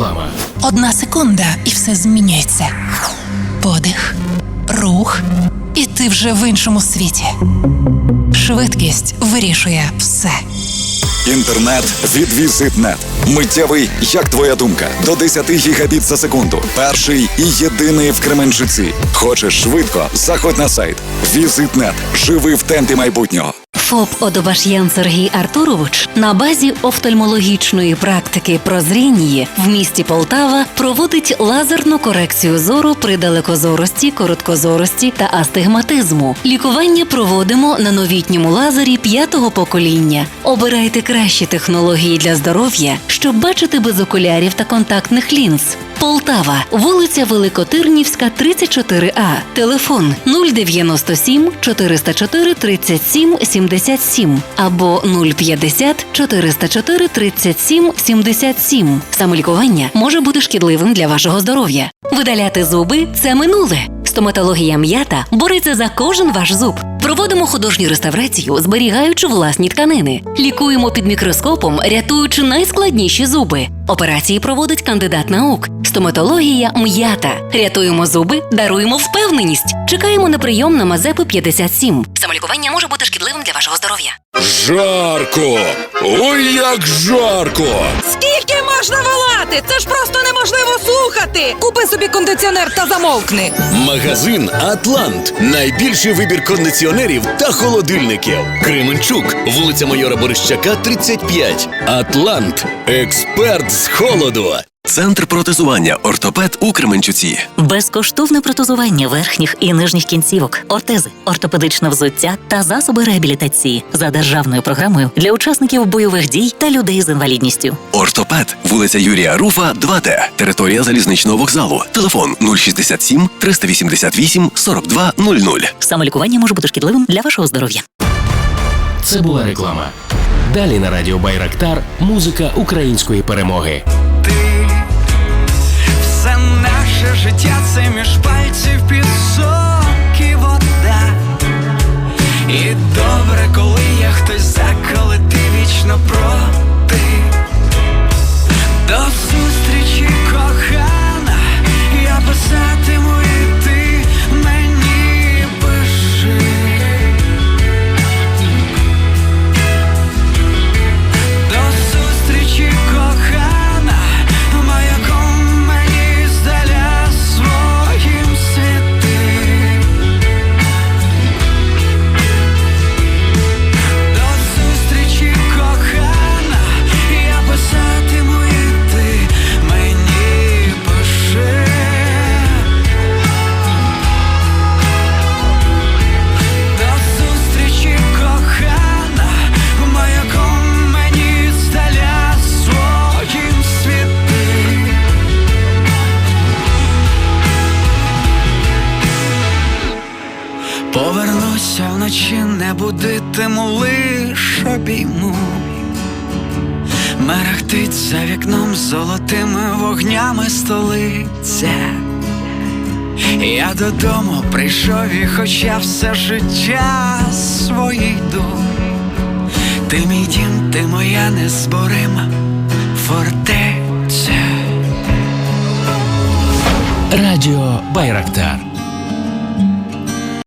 реклама. Одна секунда, і все змінюється. Подих, рух, і ти вже в іншому світі. Швидкість вирішує все. Інтернет від Візитнет. Миттєвий, як твоя думка, до 10 гігабіт за секунду. Перший і єдиний в Кременчуці. Хочеш швидко? Заходь на сайт. Візитнет. Живи в темпі майбутнього. ФОП Одобаш'ян Сергій Артурович на базі офтальмологічної практики прозрінії в місті Полтава проводить лазерну корекцію зору при далекозорості, короткозорості та астигматизму. Лікування проводимо на новітньому лазері п'ятого покоління. Обирайте кращі технології для здоров'я, щоб бачити без окулярів та контактних лінз. Полтава, вулиця Великотирнівська, 34А. Телефон 097 404 37 77 або 050 404 37 77. Самолікування може бути шкідливим для вашого здоров'я. Видаляти зуби це минуле. Стоматологія м'ята бореться за кожен ваш зуб. Проводимо художню реставрацію, зберігаючи власні тканини. Лікуємо під мікроскопом, рятуючи найскладніші зуби. Операції проводить кандидат наук. Стоматологія м'ята. Рятуємо зуби, даруємо впевненість. Чекаємо на прийом на Мазепи 57. Самолікування може бути шкідливим для вашого здоров'я. Жарко! Ой, як жарко! Скільки можна волати? Це ж просто неможливо слухати. Купи собі кондиціонер та замовкни. Магазин Атлант. Найбільший вибір кондиціонерів та холодильників. Кременчук, вулиця Майора Борищака, 35. Атлант. Експерт з холоду. Центр протезування ортопед у Кременчуці. Безкоштовне протезування верхніх і нижніх кінцівок, ортези, ортопедичне взуття та засоби реабілітації за державною програмою для учасників бойових дій та людей з інвалідністю. Ортопед, вулиця Юрія Руфа, 2Д. Територія залізничного вокзалу. Телефон 067 388 42 00. Самолікування може бути шкідливим для вашого здоров'я. Це була реклама. Далі на радіо Байрактар музика української перемоги. І добре, коли я хтось за, коли ти вічно проти. Повернуся вночі, не будитиму, лиш обійму. Мерехтить за вікном золотими вогнями столиця. Я додому прийшов і хоча все життя своє йду. Ти мій дім, ти моя незборима фортеця. Радіо Байрактар.